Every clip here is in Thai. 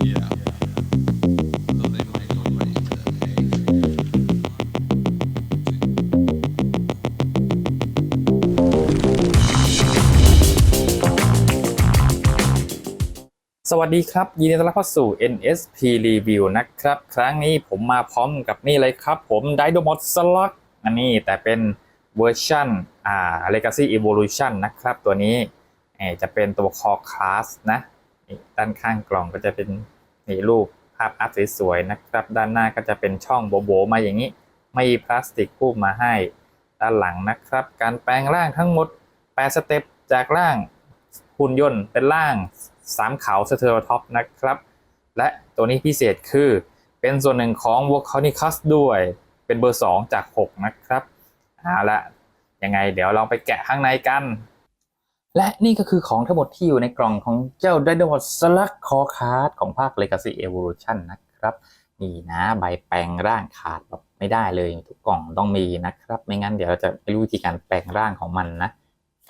สวัสดีครับ ยินดีต้อนรับเข้าสู่ NSP Review นะครับ ครั้งนี้ผมมาพร้อมกับนี่เลยครับ ผม Dynamod Slug อันนี้แต่เป็นเวอร์ชันอ่า Legacy Evolution นะครับ ตัวนี้จะเป็นตัว Core Class นะ ด้านข้างกล่องก็จะเป็นนี่รูปภาพอาร์ตสวยๆนะครับ ด้านหน้าก็จะเป็นช่องโบๆมาอย่างนี้ ไม่มีพลาสติกคูบมาให้ ด้านหลังนะครับ การแปลงร่างทั้งหมด8สเต็ปจากร่างหุ่นยนต์เป็นร่างสามเขาสเตอร์ท็อปนะครับ และตัวนี้พิเศษคือเป็นส่วนหนึ่งของ v o c a n i c u s ด้วยเป็นเบอร์ 2 จาก 6 นะครับเอาละยังไงเดี๋ยวลองไปแกะข้างในกัน และนี่ก็คือของทั้งหมดที่อยู่ในกล่องของเจ้า d y n a m o s l u g Core Card ของภาค Legacy Evolution นะครับ นี่นะใบแปลงร่างขาดแบบไม่ได้เลยทุกกล่องต้องมีนะครับ ไม่งั้นเดี๋ยวเราจะไม่รู้วิธีการแปลงร่างของมันนะ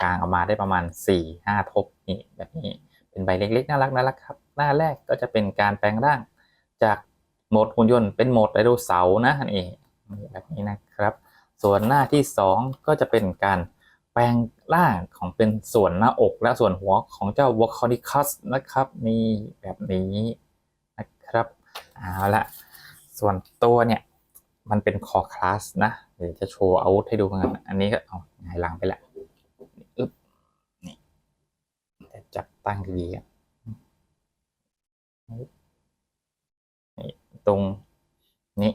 กลางออกมาได้ประมาณ 4 5 ทบนี่แบบนี้เป็นใบเล็กๆน่ารักน่ารักครับ หน้าแรกก็จะเป็นการแปลงร่าง จากโหมดหุ่นยนต์เป็นโหมดไดโนเสาร์นะนี่แบบนี้นะครับ ส่วนหน้าที่ 2 ก็จะเป็นการ ลงร่างของเป็นส่วนหน้าอกและส่วนหัวของเจ้าวอคอนิคัสนะครับนี่แบบนี้นะครับเอาละส่วนตัวเนี่ยมันเป็นคอคลาสนะ เดี๋ยวจะโชว์อาวุธให้ดูกันอันนี้ก็เอาหายหลังไปแหละอึ๊บนี่จับตั้งดีอะนี่ตรงนี้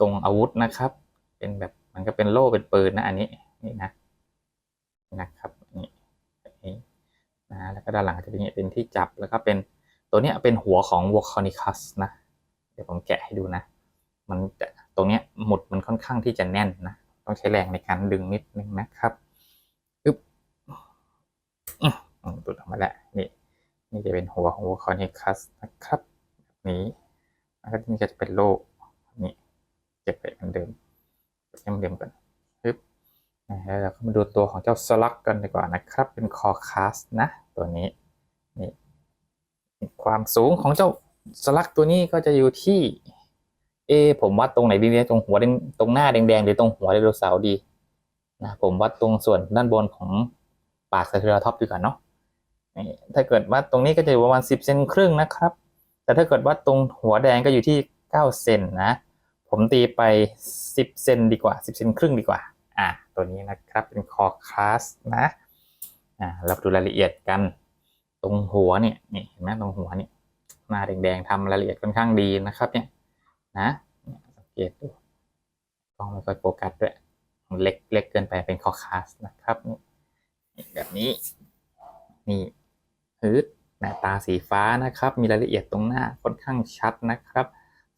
ตรงอาวุธนะครับ เป็นแบบมันก็เป็นโล่เป็นปืนนะอันนี้นี่นะ นะครับนี่นี้นะแล้วก็ด้านหลังจะเป็นอย่างนี้เป็นที่จับแล้วก็เป็นตัวเนี้ยเป็นหัวของวอคอนิคัสนะ เดี๋ยวผมแกะให้ดูนะ มันจะตรงเนี้ยหมุดมันค่อนข้างที่จะแน่นนะ ต้องใช้แรงในการดึงนิดนึงนะครับอึ๊บตุดออกมาแล้วนี่นี่จะเป็นหัวของหัวคอนิคัสนะครับแบบนี้แล้วก็นี่ก็จะเป็นโล่นี่เก็บไปเหมือนเดิมเก็บเหมือนเดิมก่อน แล้วเราก็มาดูตัวของเจ้าสลักกันดีกว่านะครับ เป็นคอคัสนะ ตัวนี้นี่ความสูงของเจ้าสลักตัวนี้ก็จะอยู่ที่ เอ ผมวัดตรงไหนดีเนี่ยตรงหัวแดงตรงหน้าแดงๆหรือตรงหัวไดโนเสาร์ดีนะผมวัดตรงส่วนด้านบนของปากสเตอร์ท็อปดีกว่าเนาะนี่ถ้าเกิดวัดตรงนี้ก็จะอยู่ประมาณสิบเซนครึ่งนะครับ แต่ถ้าเกิดวัดตรงหัวแดงก็อยู่ที่เก้าเซนนะ ผมตีไปสิบเซนดีกว่าสิบเซนครึ่งดีกว่า ตัวนี้นะครับ เป็นคอคลาสนะอ่าเราดูรายละเอียดกัน ตรงหัวเนี่ยนี่เห็นไหมตรงหัวเนี่ยหน้าแดงๆทำรายละเอียดค่อนข้างดีนะครับเนี่ยนะสังเกตดูกล้องไม่ค่อยโฟกัสด้วยเล็กเล็กเกินไปเป็นคอคัสนะครับแบบนี้ นี่ฮึดหน้าตาสีฟ้านะครับ มีรายละเอียดตรงหน้าค่อนข้างชัดนะครับ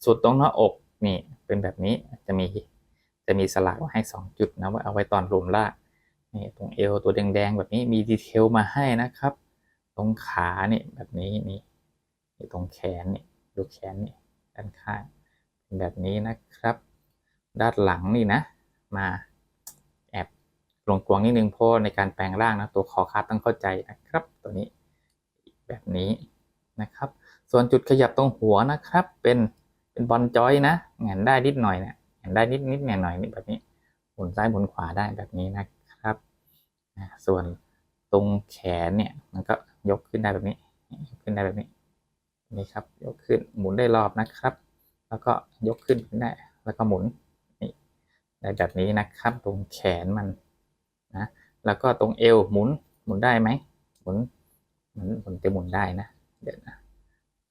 ส่วนตรงหน้าอกนี่เป็นแบบนี้จะมี จะมีสลักให้สองจุดนะว่าเอาไว้ตอนรวมล่านี่ตรงเอวตัวแดงๆแบบนี้มีดีเทลมาให้นะครับ ตรงขาเนี่ยแบบนี้นี่นี่ตรงแขนนี่ดูแขนนี่ด้านข้างเป็นแบบนี้นะครับ ด้านหลังนี่นะ มาแอบลงกวงนิดนึงเพราะในการแปลงร่างนะตัวคอคัสต้องเข้าใจนะครับ ตัวนี้แบบนี้นะครับ ส่วนจุดขยับตรงหัวนะครับ เป็นเป็นบอลจอยนะแหงนได้นิดหน่อยนะแหงน ได้นิดนิดหน่อยหน่อยนี่แบบนี้หมุนซ้ายหมุนขวาได้แบบนี้นะครับส่วนตรงแขนเนี่ยมันก็ยกขึ้นได้แบบนี้ยกขึ้นได้แบบนี้นี่ครับยกขึ้นหมุนได้รอบนะครับ แล้วก็ยกขึ้นได้ แล้วก็หมุนนี่ได้แบบนี้นะครับ ตรงแขนมันนะแล้วก็ตรงเอวหมุนหมุนได้ไหมหมุนหมุนหมุนจะหมุนได้นะเดี๋ยวนะ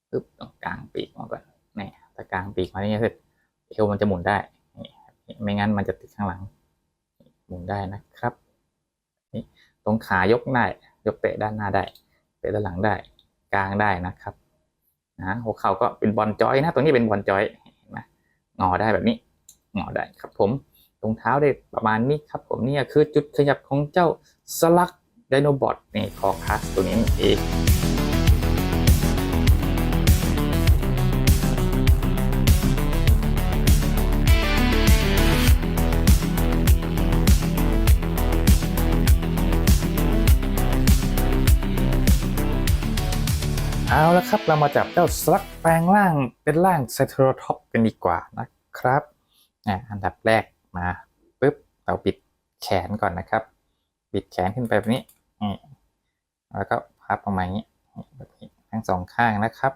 ปึ๊บตรงกลางปีกมาก่อนนี่ถ้ากลางปีกมาเนี่ยเสร็จเอวมันจะหมุนได้ ไม่งั้นมันจะติดข้างหลัง หมุนได้นะครับนี่ตรงขายกได้ ยกเตะด้านหน้าได้ เตะด้านหลังได้ กลางได้นะครับนะหัวเข่าก็เป็นบอลจอยนะ ตรงนี้เป็นบอลจอยเห็นไหมงอได้แบบนี้งอได้ครับผมตรงเท้าได้ประมาณนี้ครับผมนี่คือจุดขยับของเจ้าสลักไดโนบอทนี่คอคัสตัวนี้เอง เอาละครับ เรามาจับเจ้าสลักแปลงร่างเป็นร่างไซเทอร์ท็อปกันดีกว่านะครับอันดับแรกมาปุ๊บเราปิดแขนก่อนนะครับ ปิดแขนขึ้นไปแบบนี้ แล้วก็พับลงมาอย่างนี้แบบนี้ทั้งสองข้างนะครับ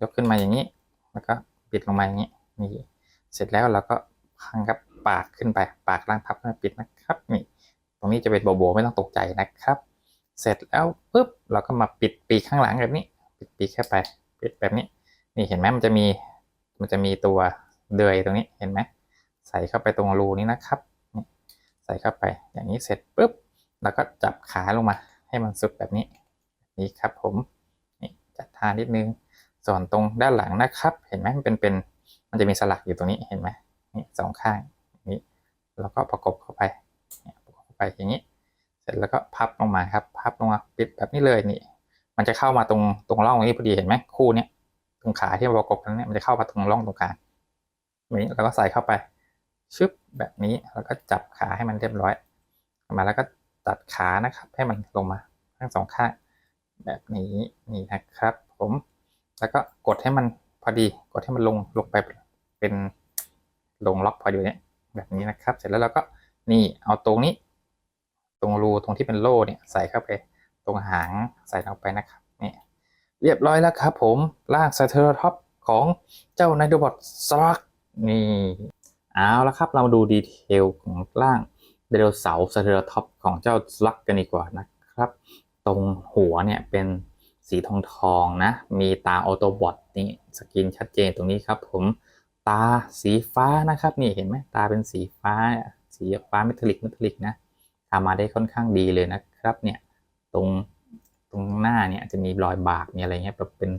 ยกขึ้นมาอย่างนี้ แล้วก็ปิดลงมาอย่างนี้นี่เสร็จแล้วเราก็พังกับปากขึ้นไป ปากล่างพับมาปิดนะครับนี่ตรงนี้จะเป็นโบโบไม่ต้องตกใจนะครับ เสร็จแล้วปุ๊บเราก็มาปิดปีกข้างหลังแบบนี้ ปิดปีกแค่ไปปิดแบบนี้ นี่เห็นไหมมันจะมีมันจะมีตัวเดือยตรงนี้เห็นไหมใส่เข้าไปตรงรูนี้นะครับนี่ใส่เข้าไปอย่างนี้เสร็จปุ๊บแล้วก็จับขาลงมาให้มันสุดแบบนี้นี้ครับผมนี่จัดท่านิดนึงส่วนตรงด้านหลังนะครับ เห็นไหมมันเป็นเป็นมันจะมีสลักอยู่ตรงนี้เห็นไหมนี่สองข้างนี้แล้วก็ประกบเข้าไปประกบเข้าไปอย่างนี้ เสร็จแล้วก็พับลงมาครับ พับลงมาปิดแบบนี้เลยนี่ มันจะเข้ามาตรงตรงร่องตรงนี้พอดีเห็นไหมคู่เนี้ยตรงขาที่ประกบกันเนี่ยมันจะเข้ามาตรงร่องตรงกลางแบบนี้แล้วก็ใส่เข้าไปชึบแบบนี้แล้วก็จับขาให้มันเรียบร้อยมาแล้วก็ตัดขานะครับ ให้มันลงมาทั้งสองข้างแบบนี้นี่นะครับ ผม แล้วก็กดให้มันพอดีกดให้มันลงลงไปเป็นลงล็อกพอดีเนี่ยแบบนี้นะครับ เสร็จแล้วเราก็นี่เอาตรงนี้ ตรงรูตรงที่เป็นโล่เนี่ยใส่เข้าไป ตรงหางใส่ลงไปนะครับนี่เรียบร้อยแล้วครับผมร่างสเตอร์ท็อปของเจ้าไนโดบอทสลักนี่เอาแล้วครับเรามาดูดีเทลของร่างไดโนเสาร์สเตอร์ท็อปของเจ้าสลักกันดีกว่านะครับ ตรงหัวเนี่ยเป็นสีทองทองนะ มีตาออโตบอทนี่สกินชัดเจนตรงนี้ครับผมตาสีฟ้านะครับนี่เห็นไหมตาเป็นสีฟ้า สีฟ้าเมทัลลิกเมทัลลิกนะทำมาได้ค่อนข้างดีเลยนะครับเนี่ย ตรงตรงหน้าเนี่ยจะมีรอยบากมีอะไรเงี้ยแบบเป็น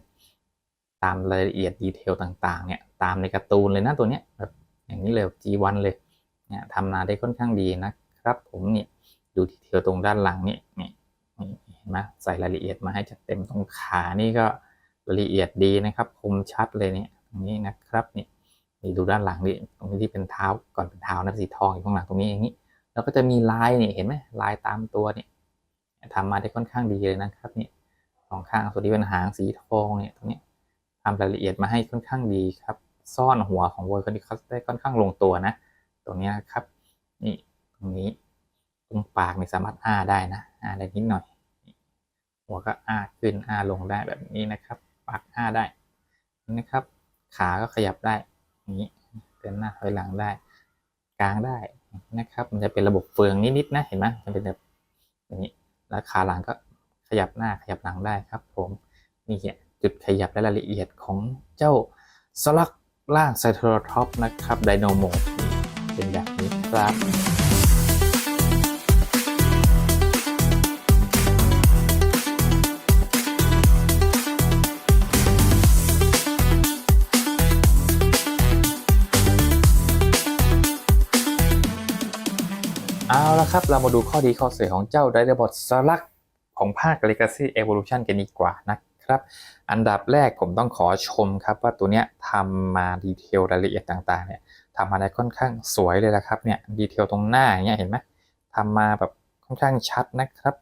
ตามรายละเอียดดีเทลต่างๆเนี่ยตามในการ์ตูนเลยนะตัวเนี้ยแบบอย่างนี้เลย G1 เลยเนี่ยทำมาได้ค่อนข้างดีนะครับ ผมเนี่ยดูดีเทลตรงด้านหลังเนี่ยนี่นี่เห็นไหมใส่รายละเอียดมาให้จัดเต็มตรงขานี่ก็รายละเอียดดีนะครับ คมชัดเลยเนี่ยตรงนี้นะครับนี่นี่ดูด้านหลังนี่ตรงนี้ที่เป็นเท้าก่อนเป็นเท้านะสีทองอยู่ข้างหลังตรงนี้อย่างนี้ แล้วก็จะมีลายนี่เห็นไหมลายตามตัวเนี่ย ทำมาได้ค่อนข้างดีเลยนะครับเนี่ยสองข้างส่วนที่เป็นหางสีทองเนี่ยตรงนี้ทำรายละเอียดมาให้ค่อนข้างดีครับ ซ่อนหัวของโวลคานิคัสได้ค่อนข้างลงตัวนะ ตรงนี้นะครับนี่ตรงนี้ตรงปากเนี่ยสามารถอ้าได้นะอ้าได้นิดหน่อย หัวก็อ้าขึ้นอ้าลงได้แบบนี้นะครับ ปากอ้าได้นี่นะครับ ขาก็ขยับได้นี้เดินหน้าถอยหลังได้ กลางได้นะครับ มันจะเป็นระบบเฟืองนิดๆนะเห็นไหมมันเป็นแบบอย่างนี้ แล้วขาหลังก็ขยับหน้าขยับหลังได้ครับ ผมนี่แหละจุดขยับและรายละเอียดของเจ้าสลักล่างไซโทรท็อปนะครับไดโนโมเป็นแบบนี้ครับ เอาละครับ เรามาดูข้อดีข้อเสียของเจ้า d y n a b o t สลักของภาค Legacy Evolution กันดีกว่านะครับ อันดับแรกผมต้องขอชมครับว่าตัวเนี้ยทำมาดีเทลรายละเอียดต่างๆเนี่ยทำมาได้ค่อนข้างสวยเลยละครับเนี่ยดีเทลตรงหน้าอย่างเงี้ยเห็นไหมทำมาแบบค่อนข้างชัดนะครับ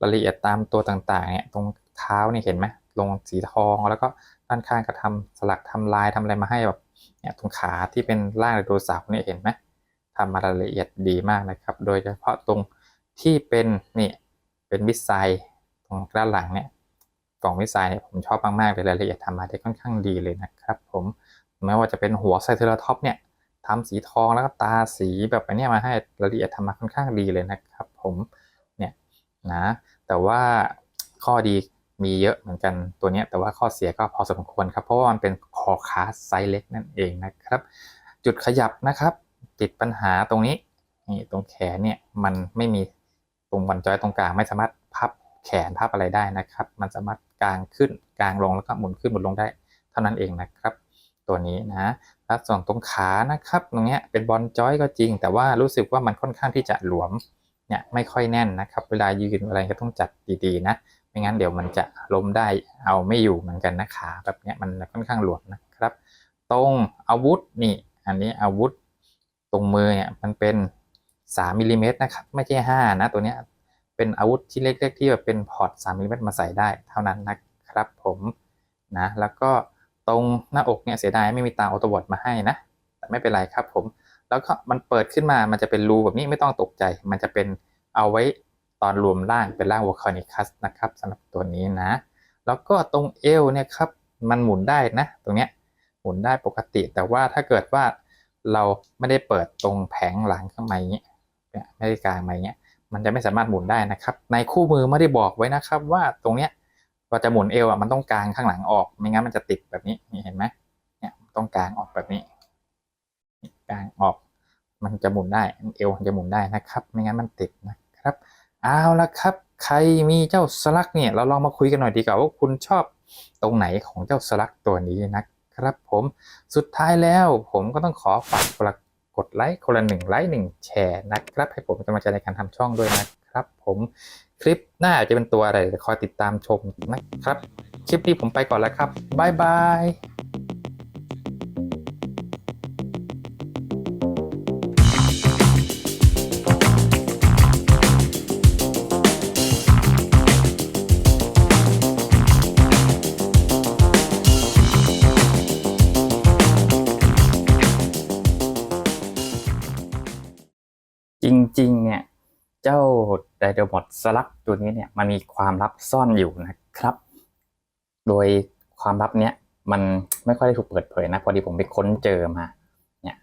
รายละเอียดตามตัวต่างๆเนี่ยตรงเท้านี่เห็นไหมลงสีทองแล้วก็ด้านข้างก็ทำสลักทำลายทำอะไรมาให้แบบเนี่ยตรงขาที่เป็นร่างไดโนเสาร์เนี่ยเห็นไหม ทำมารายละเอียดดีมากนะครับ โดยเฉพาะตรงที่เป็นนี่เป็นมิสไซตรงด้านหลังเนี่ยกล่องมิสไซเนี่ยผมชอบมากๆเลยรายละเอียดทำมาได้ค่อนข้างดีเลยนะครับ ผมไม่ว่าจะเป็นหัวไซเทอร์ท็อปเนี่ยทำสีทองแล้วก็ตาสีแบบอันนี้มาให้รายละเอียดทำมาค่อนข้างดีเลยนะครับ ผมเนี่ยนะแต่ว่าข้อดีมีเยอะเหมือนกันตัวเนี้ยแต่ว่าข้อเสียก็พอสมควรครับ เพราะว่ามันเป็นคอคาสไซส์เล็กนั่นเองนะครับ จุดขยับนะครับ ติดปัญหาตรงนี้นี่ตรงแขนเนี่ยมันไม่มีตรงวันจอยตรงกลางไม่สามารถพับแขนพับอะไรได้นะครับ มันสามารถกางขึ้นกางลงแล้วก็หมุนขึ้นหมุนลงได้ เท่านั้นเองนะครับ ตัวนี้นะแล้วส่วนตรงขานะครับ ตรงเนี้ยเป็นบอลจอยก็จริง แต่ว่ารู้สึกว่ามันค่อนข้างที่จะหลวมเนี่ยไม่ค่อยแน่นนะครับ เวลายืนอะไรก็ต้องจัดดีๆนะไม่งั้นเดี๋ยวมันจะล้มได้เอาไม่อยู่เหมือนกันนะขาแบบเนี้ยมันค่อนข้างหลวมนะครับ ตรงอาวุธนี่ อันนี้อาวุธ ตรงมือเนี่ยมันเป็น3มิลลิเมตรนะครับ ไม่ใช่5นะตัวเนี้ยเป็นอาวุธที่เล็กๆที่แบบเป็นพอร์ต3มิลลิเมตรมาใส่ได้เท่านั้นนะครับผมนะแล้วก็ตรงหน้าอกเนี่ยเสียดายไม่มีตาออโตบอทมาให้นะ แต่ไม่เป็นไรครับผม แล้วก็มันเปิดขึ้นมามันจะเป็นรูแบบนี้ไม่ต้องตกใจ มันจะเป็นเอาไว้ตอนรวมร่างเป็นร่างวอลคานิคัสนะครับสำหรับตัวนี้นะ แล้วก็ตรงเอวเนี่ยครับมันหมุนได้นะ ตรงเนี้ยหมุนได้ปกติ แต่ว่าถ้าเกิดว่า เราไม่ได้เปิดตรงแผงหลังข้างในเนี้ยเนี่ยไม่ได้กลางมาเนี้ยมันจะไม่สามารถหมุนได้นะครับ ในคู่มือไม่ได้บอกไว้นะครับ ว่าตรงเนี้ยว่าจะหมุนเอวอะมันต้องกลางข้างหลังออก ไม่งั้นมันจะติดแบบนี้นี่เห็นไหมเนี่ยต้องกลางออกแบบนี้นี่กางออก มันจะหมุนได้เอวมันจะหมุนได้นะครับ ไม่งั้นมันติดนะครับ เอาละครับ ใครมีเจ้าสลักเนี่ยเราลองมาคุยกันหน่อยดีกว่าว่าคุณชอบตรงไหนของเจ้าสลักตัวนี้นะครับ ครับผมสุดท้ายแล้วผมก็ต้องขอฝากคนละกดไลค์คนละหนึ่งไลค์หนึ่งแชร์นะครับ ให้ผมเป็นกำลังใจในการทำช่องด้วยนะครับ ผมคลิปหน้าจะเป็นตัวอะไรคอยติดตามชมนะครับ คลิปนี้ผมไปก่อนแล้วครับบ๊ายบาย ริง ๆ เนี่ย เจ้าไดโดบอทสลักตัวนี้เนี่ยมันมีความลับซ่อนอยู่นะครับ โดยความลับเนี้ยมันไม่ค่อยได้ถูกเปิดเผยนะ พอดีผมไปค้นเจอมา เนี่ย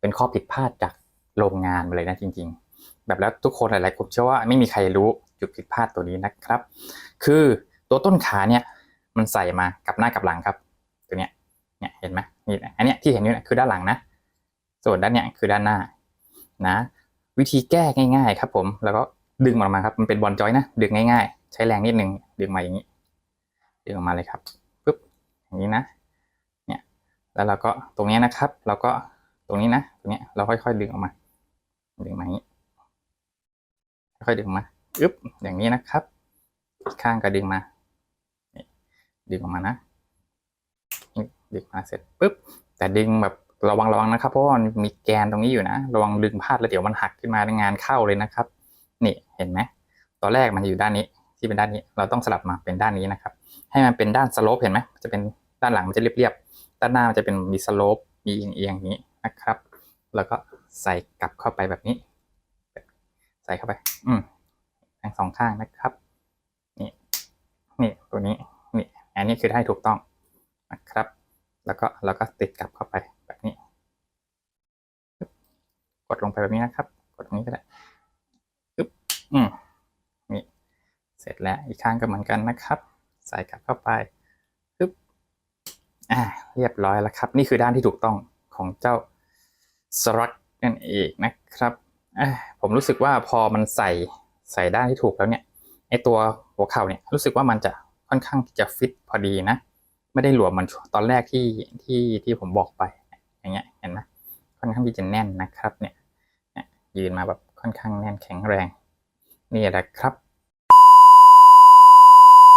เป็นข้อผิดพลาดจากโรงงานเลยนะจริง ๆ แบบแล้วทุกคนหลายๆคนเชื่อว่าไม่มีใครรู้จุดผิดพลาดตัวนี้นะครับ คือตัวต้นขาเนี่ยมันใส่มากับหน้ากับหลังครับ ตัวเนี้ย เนี่ยเห็นไหมนี่อันเนี้ยที่เห็นอยู่เนี่ยคือด้านหลังนะ ส่วนด้านเนี้ยคือด้านหน้านะ วิธีแก้ง่ายๆ ครับผม แล้วก็ดึงออกมาครับ มันเป็นบอลจอยนะ ดึงง่ายๆ ใช้แรงนิดนึง ดึงมาอย่างนี้ ดึงออกมาเลยครับปึ๊บ อย่างนี้นะ เนี่ย แล้วเราก็ตรงนี้นะครับ เราก็ตรงนี้นะ ตรงนี้เราค่อยๆดึงออกมา ดึงมาอย่างนี้ ค่อยๆดึงมาอึ๊บ อย่างนี้นะครับ ข้างก็ดึงมา ดึงออกมานะ ดึงมาเสร็จปึ๊บ แต่ดึงแบบ ระวังระวังนะครับเพราะว่ามันมีแกนตรงนี้อยู่นะ ระวังดึงพลาดแล้วเดี๋ยวมันหักขึ้นมาในงานเข้าเลยนะครับ นี่เห็นไหมตอนแรกมันอยู่ด้านนี้ที่เป็นด้านนี้ เราต้องสลับมาเป็นด้านนี้นะครับ ให้มันเป็นด้านสโลปเห็นไหมจะเป็นด้านหลังมันจะเรียบๆด้านหน้ามันจะเป็นมีสโลปมีเอียงๆอย่างนี้นะครับ แล้วก็ใส่กลับเข้าไปแบบนี้ ใส่เข้าไป อืมทั้งสองข้างนะครับนี่นี่ตัวนี้นี่อันนี้คือได้ถูกต้องนะครับ แล้วก็แล้วก็ติดกลับเข้าไปแบบนี้ กดลงไปแบบนี้นะครับ กดตรงนี้ก็ได้ปึ๊บอืมนี่เสร็จแล้วอีกข้างก็เหมือนกันนะครับ ใส่กลับเข้าไปปึ๊บอ่าเรียบร้อยแล้วครับ นี่คือด้านที่ถูกต้องของเจ้าสลักนั่นเองนะครับอผมรู้สึกว่าพอมันใส่ใส่ด้านที่ถูกแล้วเนี่ยไอตัวหัวเข่าเนี่ยรู้สึกว่ามันจะค่อนข้างที่จะฟิตพอดีนะ ไม่ได้หลวมเหมันตอนแรกที่ที่ที่ผมบอกไป อย่างเงี้ยเห็นไหมค่อนข้างที่จะแน่นนะครับเนี่ยยืนมาแบบค่อนข้างแน่นแข็งแรง นี่แหละครับ